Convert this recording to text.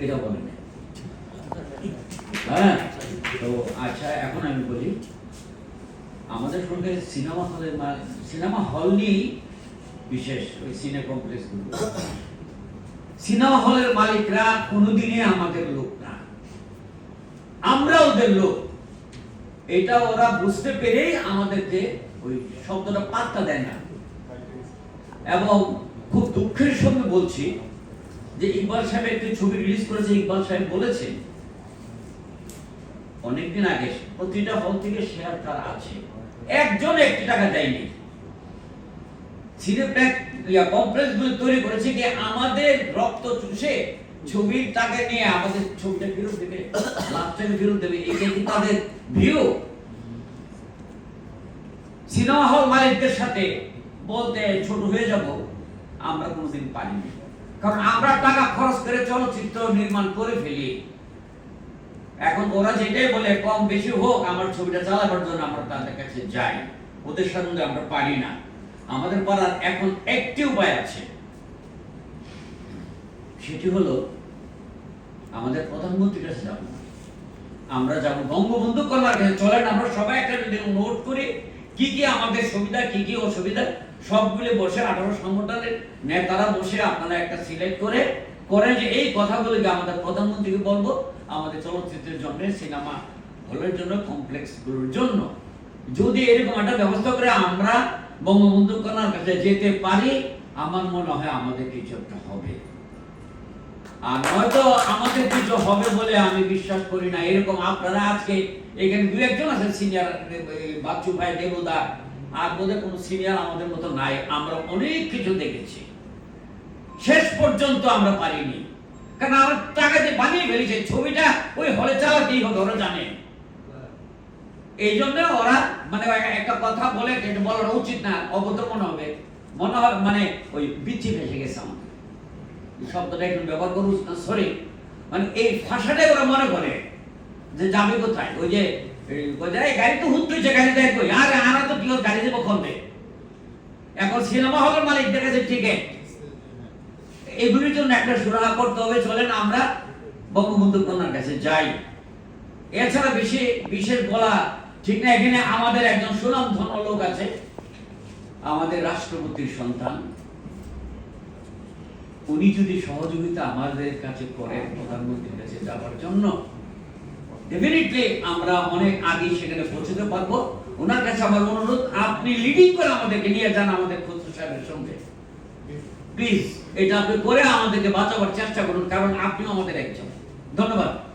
এটা বলে হ্যাঁ? তো আচ্ছা এখন আমি বলি, আমাদের সঙ্গে সিনেমা হলের সিনেমা হল নিয়েই বিশেষ ওই সিনে কমপ্লেক্সগুলো সিনেমা হলের মালিকরা কোনোদিনই আমাদের লোক না। আমরা ওদের লোক। এটা ওরা বুঝতে পেরেই আমাদেরকে ওই শব্দটা পাত্তা দেয় না। এবং খুব দুঃখের সঙ্গে বলছি যে ইকবাল সাহেব একটি ছবি রিলিজ করেছে, ইকবাল সাহেব বলেছেন অনেকদিন আগে প্রতিটা হল থেকে শেয়ার তার আছে। একজন একটি টাকা দেয়নি। কমপ্লেক্সগুলো তৈরি করেছে আমাদের রক্ত চুষে ছবির টাকা নিয়ে আমাদের ছবিটা ফেরত দেবে ফেরত দেবে কি তাদের ভিউ সিনেমা হল মালিকদের সাথে বলতে ছোট হয়ে যাব, আমরা কোনোদিন পারিনি। কারণ আমরা টাকা খরচ করে চলচ্চিত্র নির্মাণ করে ফেলি। এখন ওরা যেটাই বলে, কম বেশি হোক, আমার ছবিটা চালাবার জন্য আমরা তাদের কাছে যাই। ওদের সঙ্গে আমরা পারি না। আমাদের পাড়ার এখন একটি উপায় আছে। সেটি হলো, আমাদের প্রধানমন্ত্রীর কাছে যাব। আমরা যাব বঙ্গবন্ধু কন্যার কাছে। চলেন, আমরা সবাই একটা যদি নোট করি। কি কি আমাদের সুবিধা, কি কি অসুবিধা? সবগুলো বসে আঠারো সংগঠনের নেতারা বসে আপনারা একটা সিলেক্ট করে করে যে এই কথাগুলোকে আমাদের প্রধানমন্ত্রীকে বলব। আমাদের চলচ্চিত্রের জন্য, সিনেমা হলের জন্য কমপ্লেক্সগুলোর জন্য। যদি এরকম একটা ব্যবস্থা করে আমরা বঙ্গবন্ধু কন্যার কাছে যেতে পারি, আমার মনে হয় আমাদের কিছু একটা হবে। আর নয়তো আমাদের কিছু হবে বলে আমি বিশ্বাস করি না। এরকম আপনারা আজকে এখানে দু একজন আছেন, সিনিয়র বাচ্চু ভাই, দেবদা আর বোধহয় কোনো সিনিয়র আমাদের মতো নাই। আমরা অনেক কিছু দেখেছি। শেষ পর্যন্ত আমরা পারিনি। কারণ আমরা টাকা দিয়ে বানিয়ে ফেলেছে ছবিটা ওই হলে চালাতেই হবে ওরা জানে। এই জন্য ওরা মানে একটা কথা বলে এটা উচিত না অভদ্র মনে হবে। মনে হয় মানে ওই বিচ্ছি ফেসে গেছে আমাদের। শব্দটা একটু ব্যবহার করুন সরি মানে এই ভাষাটাই ওরা মনে করে যে যাবে কোথায়? ওই যে যে, "এই গাড়ি তো হুত্তুইছে গাড়ি দেয় কই আরে আরা তো কি ওর গাড়ি দেবো খন্দে এখন সিনেমা হলের মালিকদের কাছে টিকিট এগুলির জন্য একটা সুরাহা করতে হবে। চলেন আমরা বঙ্গবন্ধু কন্যার কাছে যাই। এছাড়া বেশি বিশেষ বলা ঠিক না, এখানে আমাদের একজন সুনাম ধন্য লোক আছে। আমাদের রাষ্ট্রপতির সন্তান। উনি যদি সহযোগিতা আমাদের কাছে করেন প্রধানমন্ত্রীর কাছে যাওয়ার জন্য ডেফিনেটলি আমরা অনেক আগে সেখানে পৌঁছতে পারব। ওনার কাছে আমার অনুরোধ, আপনি লিডিং করে আমাদেরকে নিয়ে যান, আমাদের সঙ্গে। প্লিজ এটা আপনি করে আমাদেরকে বাঁচাবার চেষ্টা করুন কারণ আপনিও আমাদের একজন। ধন্যবাদ।